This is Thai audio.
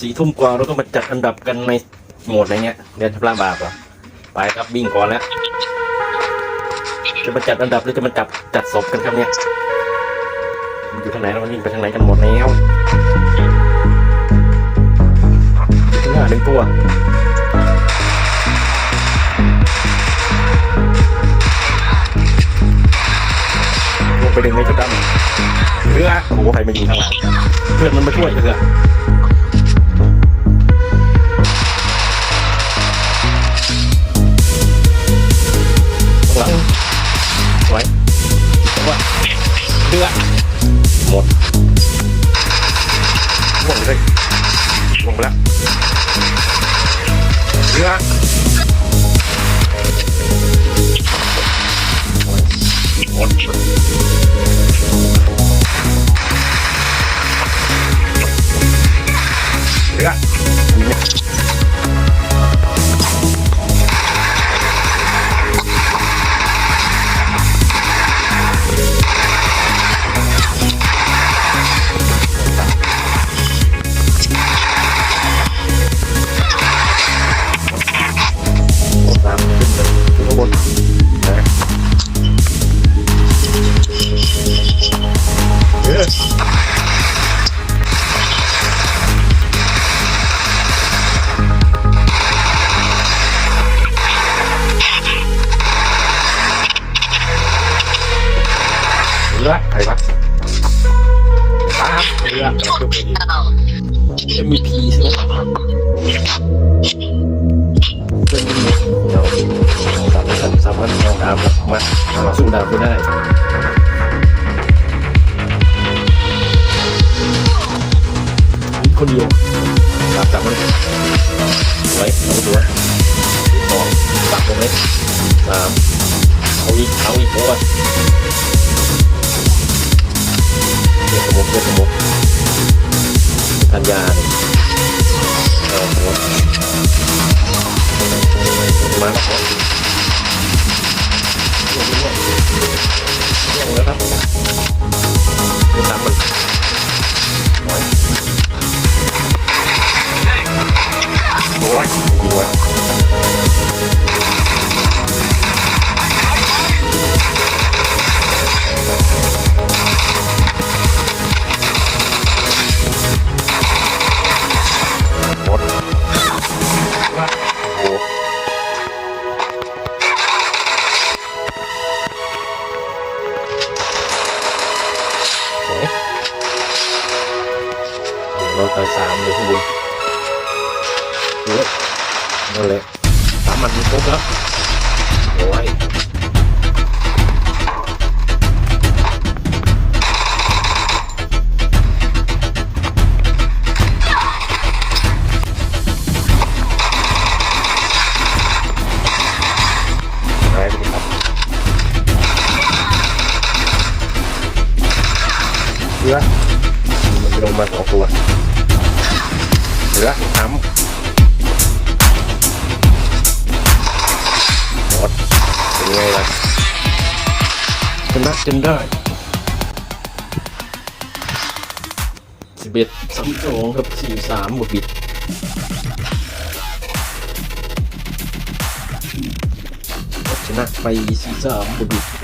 สี่ทุ่มกว่าเราต้องมาจัดอันดับกันในโหมดอะไรเงี้ยเดี๋ยวชำระบาปเหรอไปครับวิ่งก่อนแล้ว จะมาจัดอันดับหรือจะมาจับจัดศพกันครับเนี่ยมันอยู่ทางไหนแล้วมันวิ่งไปทางไหนกันหมดแล้วข้างหน้าหนึ่งตัวลงไปดึงในชุดดำเรือโอ้โหใครมายิงข้างหลังเพื่อนมันมาช่วยเรือข้ เรือหมดห่วงเรือใครวะตามเรือจะมีพีใช่ไหมเป็นเดี๋ยวสามารถสามารถเอาดาบมามาสู้ดาบก็ได้คนเดียวดาบจับมันไว้เอาตัวสองตัดตรงนี้สามเอาอีกเอาอีกโอ้ย เลือดสมุกเลือสมุกทันยาเออหมดมาแล้ว ราตายสามเลยข้างบนเยอะนั่นแหละสามมันครบแล้วโอ้ยหายไปเลยครับเรือมันลงมาสองตัว เรือทำหมดเป็นไงล่ะชนะจนได้สิบเอ็ดสามสองครับสี่สามบวกบิดชนะไปสี่สามบุบิด